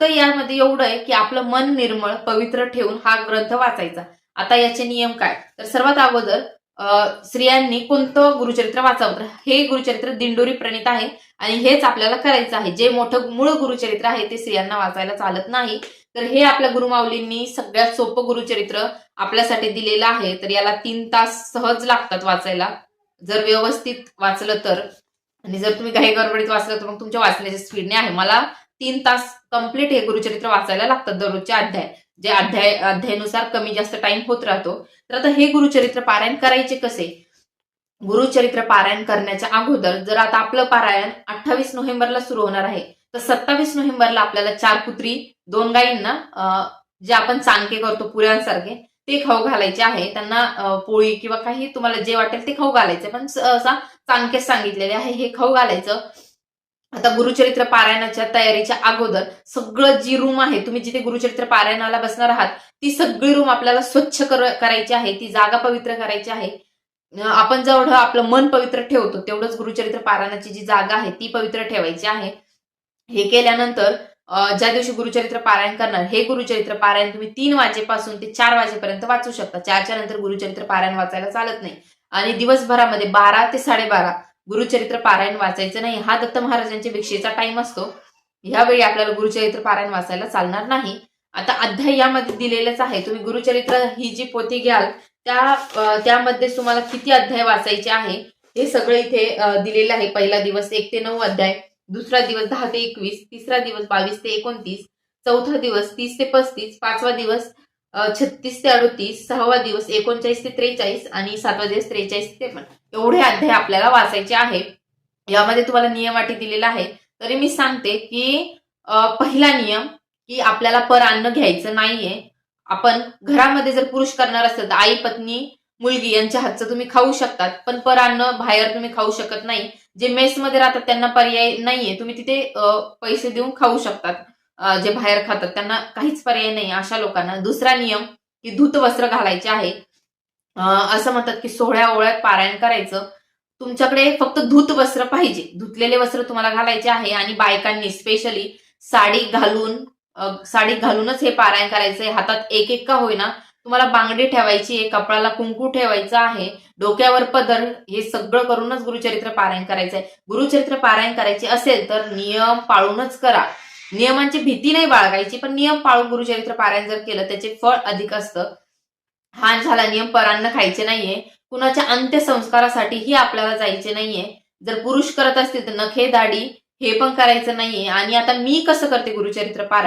तर यामध्ये एवढं आहे की आपलं मन निर्मळ पवित्र ठेवून हा ग्रंथ वाचायचा. आता याचे नियम काय? तर सर्वात अगोदर स्त्रियांनी कोणतं गुरुचरित्र वाचावं? तर हे गुरुचरित्र दिंडोरी प्रणित आहे आणि हेच आपल्याला करायचं आहे. जे मोठं मूळ गुरुचरित्र आहे ते स्त्रियांना वाचायला चालत नाही. तर हे आपल्या गुरुमाऊलींनी सगळ्यात सोपं गुरुचरित्र आपल्यासाठी दिलेलं आहे. तर याला तीन तास सहज लागतात वाचायला. जर व्यवस्थित वाचलं तर. आणि जर तुम्ही काही गडबडीत वाचलं तर मग तुमच्या वाचण्याच्या स्पीडने आहे. मला तीन तास कंप्लीट हे गुरुचरित्र वाचायला लागतात दररोजचे अध्याय. जे अध्याय अध्यायानुसार कमी जास्त टाइम होत राहतो. तर आता हे गुरुचरित्र पारायण करायचे कसे? गुरुचरित्र पारायण करण्याच्या अगोदर जर आता आपलं पारायण अठ्ठावीस नोव्हेंबरला सुरू होणार आहे तर सत्तावीस नोव्हेंबरला आपल्याला चार कुत्री दोन गायींना जे आपण चांगके करतो पुऱ्यांसारखे ते खाऊ घालायचे आहे. त्यांना पोळी किंवा काही तुम्हाला जे वाटेल ते खाऊ घालायचे. पण सहसा चांगकेच सांगितलेले आहे हे खाऊ घालायचं. आता गुरुचरित्र पारायणाच्या तयारीच्या अगोदर सगळं जी रूम आहे तुम्ही जिथे गुरुचरित्र पारायणाला बसणार आहात ती सगळी रूम आपल्याला स्वच्छ करायची आहे ती जागा पवित्र करायची आहे. आपण जेवढं आपलं मन पवित्र ठेवतो तेवढंच गुरुचरित्र पारायणाची जी जागा आहे ती पवित्र ठेवायची आहे. हे केल्यानंतर ज्या दिवशी गुरुचरित्र पारायण करणार हे गुरुचरित्र पारायण तुम्ही तीन वाजेपासून ते चार वाजेपर्यंत वाचू शकता. चारच्या नंतर गुरुचरित्र पारायण वाचायला चालत नाही. आणि दिवसभरामध्ये बारा ते साडेबारा गुरुचरित्र पारायण वाचायचं नाही. हा दत्त महाराजांच्या भिक्षेचा टाइम असतो. ह्यावेळी आपल्याला गुरुचरित्र पारायण वाचायला चालणार नाही. आता अध्याय यामध्ये दिलेलाच आहे. तुम्ही गुरुचरित्र ही जी पोथी घ्याल त्या त्यामध्ये तुम्हाला किती अध्याय वाचायचे आहे हे सगळं इथे दिलेलं आहे. पहिला दिवस एक ते नऊ अध्याय दुसरा दिवस दहा ते एकवीस तिसरा दिवस बावीस ते एकोणतीस चौथा दिवस तीस ते पस्तीस पाचवा दिवस छत्तीस ते अडतीस सहावा दिवस एकोणचाळीस ते त्रेचाळीस आणि सातवा दिवस त्रेचाळीस ते त्रेपन्न एवढे अध्याय आपल्याला वाचायचे आहे यामध्ये तुम्हाला नियम अटी दिलेला आहे. तरी मी सांगते की पहिला नियम की आपल्याला पर अन्न घ्यायचं नाहीये. आपण घरामध्ये जर पुरुष करणार असेल तर आई पत्नी मुलगी यांच्या हातचं तुम्ही खाऊ शकतात. पण पर अन्न बाहेर तुम्ही खाऊ शकत नाही. जे मेसमध्ये राहतात त्यांना पर्याय नाहीये. तुम्ही तिथे पैसे देऊन खाऊ शकतात. जे बाहेर खातात त्यांना काहीच पर्याय नाही. अशा लोकांना दुसरा नियम की धूत वस्त्र घालायचे आहे. असं म्हणतात की सोहळ्या ओळ्यात पारायण करायचं. तुमच्याकडे फक्त धूत वस्त्र पाहिजे. धुतलेले वस्त्र तुम्हाला घालायचे आहे आणि बायकांनी स्पेशली साडी घालून साडी घालूनच हे पारायण करायचंय हातात एक एक का होईना तुम्हाला बांगडी ठेवायची आहे कपडाला कुंकू ठेवायचं आहे डोक्यावर पदर हे सगळं करूनच गुरुचरित्र पारायण करायचंय. गुरुचरित्र पारायण करायचे असेल तर नियम पाळूनच करा. नियमांची भीती नाही बाळगायची पण नियम पाळून गुरुचरित्र पारायण जर केलं त्याचे फळ अधिक असतं. हा झाला नियम परान्न खायचे नाहीये. कुणाच्या अंत्यसंस्कारासाठीही आपल्याला जायचे नाहीये. जर पुरुष करत असतील तर नखे दाढी हे पण करायचं नाहीये. आणि आता मी कसं करते गुरुचरित्र पारायण?